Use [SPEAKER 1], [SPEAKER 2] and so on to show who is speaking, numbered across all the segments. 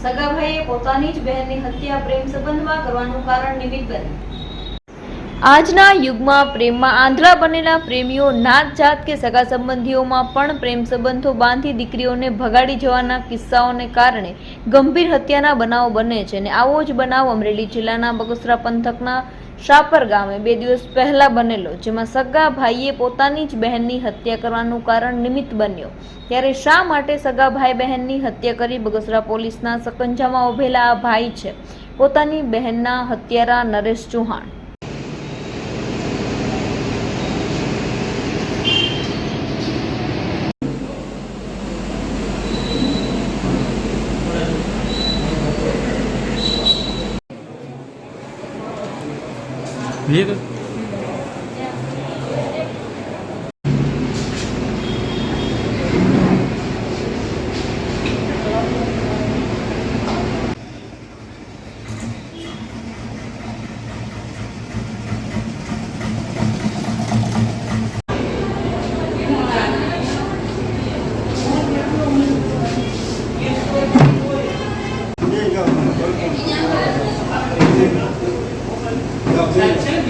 [SPEAKER 1] સગાભાઈએ પોતાની જ બહેનની હત્યા પ્રેમ સંબંધમાં કરવાનું કારણ નિમિત્ત બન્યું. આજના યુગમાં પ્રેમમાં આંધળા બનેલા પ્રેમીઓ નાત જાત કે સગા સંબંધીઓમાં પણ પ્રેમ સંબંધો બાંધી દીકરીઓને ભગાડી જવાના કિસ્સાઓને કારણે ગંભીર હત્યાના બનાવો બને છે અને આવો જ બનાવ અમરેલી જિલ્લાના બગસરા પંથકના શાપર ગામે બે દિવસ પહેલા બનેલો, જેમાં સગા ભાઈએ પોતાની જ બહેનની હત્યા કરવાનું કારણ નિમિત્ત બન્યો. ત્યારે શા માટે સગા ભાઈ બહેનની હત્યા કરી બગસરા પોલીસના સકંજામાં ઉભેલા આ ભાઈ છે? પોતાની બહેનના હત્યારા નરેશ ચૌહાણ.
[SPEAKER 2] vida.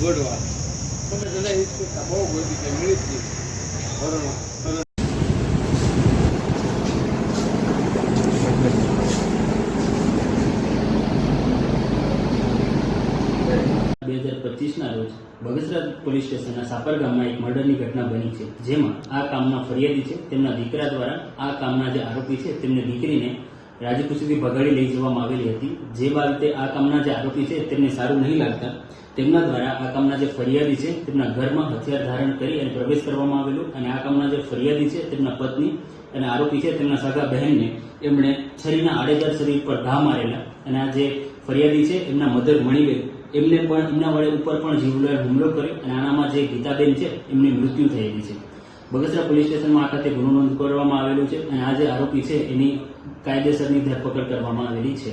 [SPEAKER 3] બે હજાર પચીસના રોજ બગસરા પોલીસ સ્ટેશનના સાપર ગામમાં એક મર્ડરની ઘટના બની છે, જેમાં આ કામના ફરિયાદી છે, તેમના દીકરા દ્વારા આ કામના જે આરોપી છે, તેમને દીકરીને રાજપુર ભગાડી લઈ જવામાં આવેલી હતી. જે બાબતે આ કામના જે આરોપી છે, તેમને સારું નહીં લાગતા. તેમના દ્વારા આ કામના જે ફરિયાદી છે, તેમના ઘરમાં હથિયાર ધારણ કરી અને પ્રવેશ કરવામાં આવેલો. અને આ કામના જે ફરિયાદી છે, તેમના પત્ની અને આરોપી છે, તેમના સગા બહેનને એમણે છરીના આડેદાર શરીર પર ઘા મારેલા. અને આ જે ફરિયાદી છે, એમના મધર મણીબેન, એમને પણ એમના વડે ઉપર પણ જીવલેણ હુમલો કર્યો. અને આનામાં જે ગીતાબેન છે, એમની મૃત્યુ થયેલી છે. બગસરા પોલીસ સ્ટેશનમાં આ ખાતે ગુનો નોંધ કરવામાં આવેલો છે અને આ જે આરોપી છે, એની કાયદેસરની ધરપકડ કરવામાં આવેલી છે.